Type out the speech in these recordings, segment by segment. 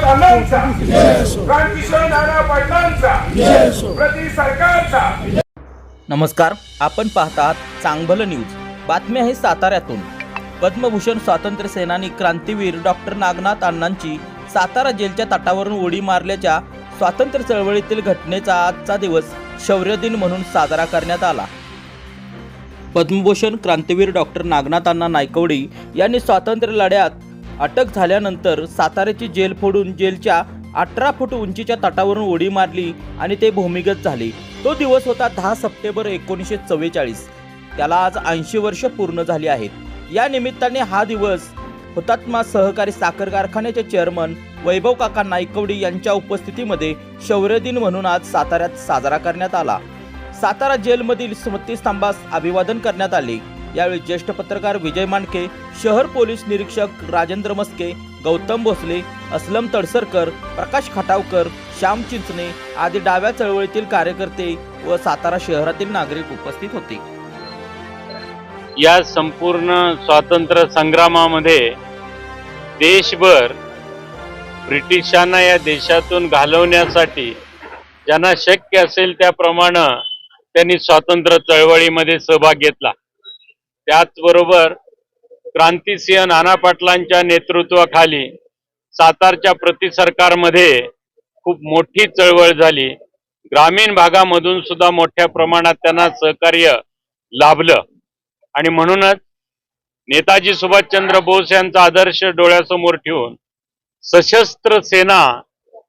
नागनाथ अण्णांचा क्रांतिसिंह नाना पाटलांचा. प्रति सरकारचा. नमस्कार आपण पाहतात चांगभलं न्यूज. बातमी आहे साताऱ्यातून. पद्मभूषण स्वातंत्र्य सेनानी क्रांतीवीर डॉक्टर नागनाथ अण्णांची सातारा जेलच्या तटावरून उडी मारल्याच्या स्वातंत्र्य चळवळीतील घटनेचा आजचा दिवस शौर्य दिन म्हणून साजरा करण्यात आला. पद्मभूषण क्रांतीवीर डॉक्टर नागनाथ अण्णा नायकवडी यांनी स्वातंत्र्य लढ्यात अटक झाल्यानंतर साताऱ्याची जेल फोडून जेलच्या अठरा फूट उंचीच्या तटावरून उडी मारली आणि ते भूमिगत झाले. तो दिवस होता दहा सप्टेंबर एकोणीसशे चव्वेचाळीस. त्याला आज ऐंशी वर्ष पूर्ण झाली आहेत. या निमित्ताने हा दिवस हुतात्मा सहकारी साखर कारखान्याचे चेअरमन वैभव काका नाईकवडे यांच्या उपस्थितीमध्ये शौर्य दिन म्हणून आज साताऱ्यात साजरा करण्यात आला. सातारा जेलमधील स्मृतीस्तंभास अभिवादन करण्यात आले. यावेळी ज्येष्ठ पत्रकार विजय मांडके शहर पोलीस निरीक्षक राजेंद्र मस्के गौतम भोसले असलम तडसरकर प्रकाश खटावकर श्याम चिंचणे आदी डाव्या चळवळीतील कार्यकर्ते व सातारा शहरातील नागरिक उपस्थित होते. या संपूर्ण स्वातंत्र्य संग्रामामध्ये देशभर ब्रिटिशांना या देशातून घालवण्यासाठी ज्यांना शक्य असेल त्याप्रमाणे त्यांनी स्वातंत्र्य चळवळीमध्ये सहभाग घेतला. त्याचबरोबर क्रांतिसिंह नाना पाटलांच्या नेतृत्वाखाली सातारच्या प्रति सरकारमध्ये खूप मोठी चळवळ झाली. ग्रामीण भागामधून सुद्धा मोठ्या प्रमाणात त्यांना सहकार्य लाभलं. आणि म्हणूनच नेताजी सुभाषचंद्र बोस यांचा आदर्श डोळ्यासमोर ठेवून सशस्त्र सेना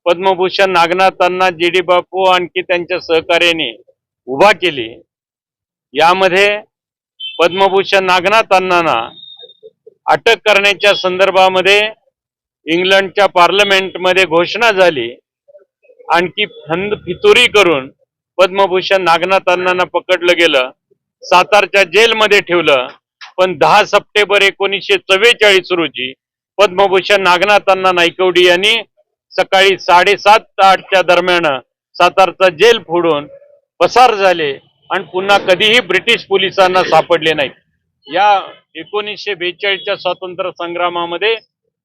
पद्मभूषण नागनाथांना जी डी बापू आणखी त्यांच्या सहकार्याने उभा केली. यामध्ये पद्मभूषण नागनाथांना अटक करण्याच्या संदर्भामध्ये इंग्लंडच्या पार्लमेंटमध्ये घोषणा झाली. आणखी फंद फितुरी करून पद्मभूषण नागनाथांना पकडलं गेलं. सातारच्या जेलमध्ये ठेवलं. पण दहा सप्टेंबर एकोणीसशे चव्वेचाळीस रोजी पद्मभूषण नागनाथांना नायकवडी यांनी सकाळी साडेसात आठच्या दरम्यान सातारचा जेल फोडून पसार झाले. आणि पुन्हा कधीही ब्रिटिश पोलिसांना सापडले नाहीत या एकोणीसशे बेचाळीसच्या स्वातंत्र्य संग्रामामध्ये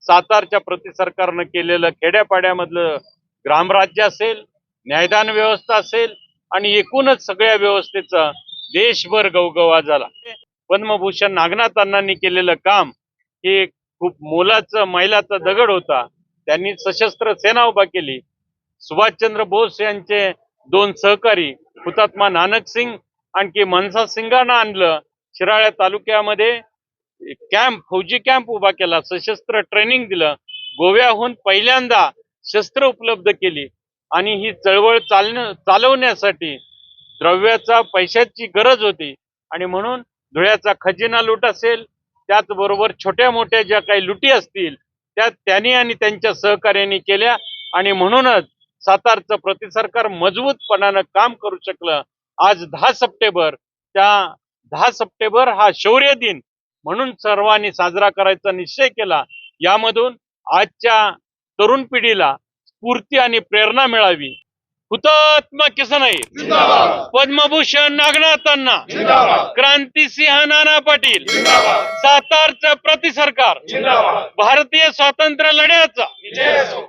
सातारच्या प्रति सरकारनं केलेलं खेड्यापाड्यामधलं ग्रामराज्य असेल न्यायदान व्यवस्था असेल आणि एकूणच सगळ्या व्यवस्थेचा देशभर गवगवा झाला. पद्मभूषण नागनाथ अण्णांनी केलेलं काम हे खूप मोलाचं मैलाचा दगड होता. त्यांनी सशस्त्र सेना उभा केली. सुभाषचंद्र बोस यांचे दोन सहकारी हुतात्मा नानक सिंग आणखी मनसा सिंगांना आणलं. शिराळ्या तालुक्यामध्ये कॅम्प फौजी कॅम्प उभा केला. सशस्त्र ट्रेनिंग दिलं. गोव्याहून पहिल्यांदा शस्त्र उपलब्ध केली. आणि ही चळवळ चालण चालवण्यासाठी द्रव्याचा पैशाची गरज होती. आणि म्हणून धुळ्याचा खजिना लूट असेल त्याचबरोबर छोट्या मोठ्या ज्या काही लुटी असतील त्या त्यांनी आणि त्यांच्या सहकार्याने केल्या. आणि म्हणूनच सातारचं प्रतिसरकार मजबूतपणानं काम करू शकलं. आज दहा सप्टेंबर त्या दहा सप्टेंबर हा शौर्य दिन म्हणून सर्वांनी साजरा करायचा निश्चय केला. यामधून आजच्या तरुण पिढीला स्फूर्ती आणि प्रेरणा मिळावी. हुतात्मा किसनाई पद्मभूषण नागनाथांना क्रांतिसिंह नाना पाटील सातारचं प्रतिसरकार भारतीय स्वातंत्र्य लढ्याचा.